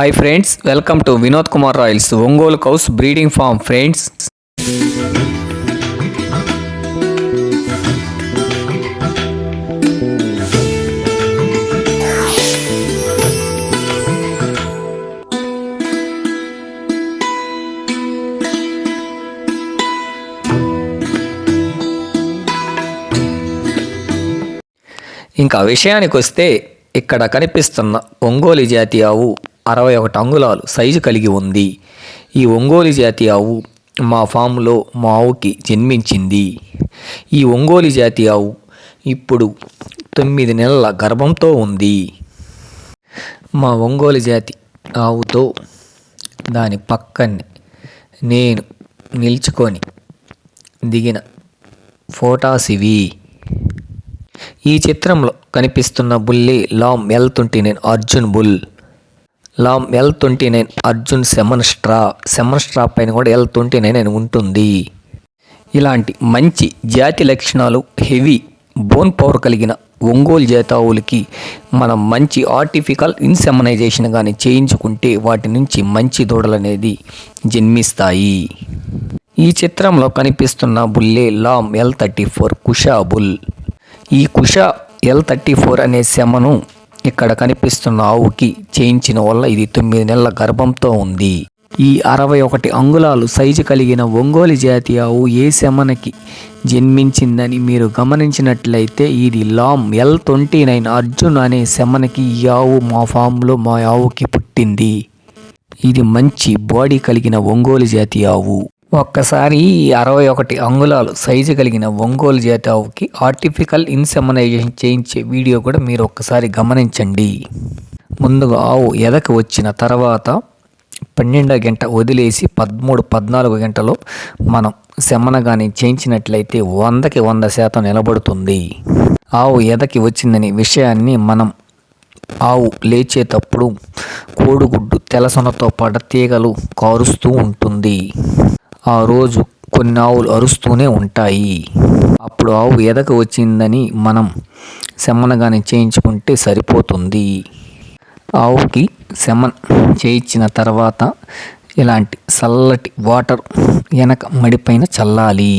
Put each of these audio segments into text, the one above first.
Hi friends welcome to Vinod Kumar royals Ongole cows breeding farm friends ఇంకా విషయానికి వస్తే ఇక్కడ కనిపిస్తున్న ఒంగోలు జాతి ఆవు అరవై ఒకటి అంగుళాలు సైజు కలిగి ఉంది. ఈ ఒంగోలు జాతి ఆవు మా ఫామ్లో మా ఆవుకి జన్మించింది. ఈ ఒంగోలు జాతి ఆవు ఇప్పుడు తొమ్మిది నెలల గర్భంతో ఉంది. మా ఒంగోలు జాతి ఆవుతో దాని పక్కనే నేను నిల్చుకొని దిగిన ఫోటాస్ ఇవి. ఈ చిత్రంలో కనిపిస్తున్న బుల్లి లామ్ ఎల్ నేను Arjun bull. Lam L twenty nine Arjun semen straw semen straw పైన కూడా ఎల్ ట్వంటీ నైన్ అని ఉంటుంది. ఇలాంటి మంచి జాతి లక్షణాలు హెవీ బోన్ పవర్ కలిగిన ఒంగోలు జాతావులకి మనం మంచి ఆర్టిఫికల్ ఇన్సెమనైజేషన్ కానీ చేయించుకుంటే వాటి నుంచి మంచి దూడలు అనేది జన్మిస్తాయి. ఈ చిత్రంలో కనిపిస్తున్న బుల్లే Lam L thirty four Kusha bull. ఈ కుష ఎల్ థర్టీ ఫోర్ అనే శమను ఇక్కడ కనిపిస్తున్న ఆవుకి చేయించిన వల్ల ఇది తొమ్మిది నెలల గర్భంతో ఉంది. ఈ అరవై ఒకటి అంగుళాలు సైజు కలిగిన ఒంగోలు జాతి ఆవు ఏ శమనకి జన్మించిందని మీరు గమనించినట్లయితే ఇది లామ్ ఎల్ ట్వంటీ నైన్ అర్జున్ అనే శమనకి ఈ ఆవు మా ఫామ్లో మా ఆవుకి పుట్టింది. ఇది మంచి బాడీ కలిగిన ఒంగోలు జాతి ఆవు. ఒక్కసారి అరవై ఒకటి అంగుళాలు సైజు కలిగిన ఒంగోలు జాతి ఆవుకి ఆర్టిఫికల్ ఇన్సెమనైజేషన్ చేయించే వీడియో కూడా మీరు ఒక్కసారి గమనించండి. ముందుగా ఆవు ఎదకి వచ్చిన తర్వాత పన్నెండో గంట వదిలేసి పదమూడు పద్నాలుగు గంటలో మనం శమన కానీ చేయించినట్లయితే వందకి వంద శాతం నిలబడుతుంది. ఆవు ఎదకి వచ్చిందని విషయాన్ని మనం ఆవు లేచేటప్పుడు కోడిగుడ్డు తెలసనతో పాటు తీగలు కారుస్తూ ఉంటుంది. ఆ రోజు కొన్ని ఆవులు అరుస్తూనే ఉంటాయి. అప్పుడు ఆవు ఎదక వచ్చిందని మనం సెమ్మనగానే చేయించుకుంటే సరిపోతుంది. ఆవుకి సెమన్ చేయించిన తర్వాత ఇలాంటి చల్లటి వాటర్ వెనక మడిపైన చల్లాలి.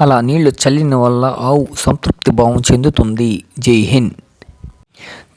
అలా నీళ్ళు చల్లిన వల్ల ఆవు సంతృప్తి భావం చెందుతుంది. Jai Hind.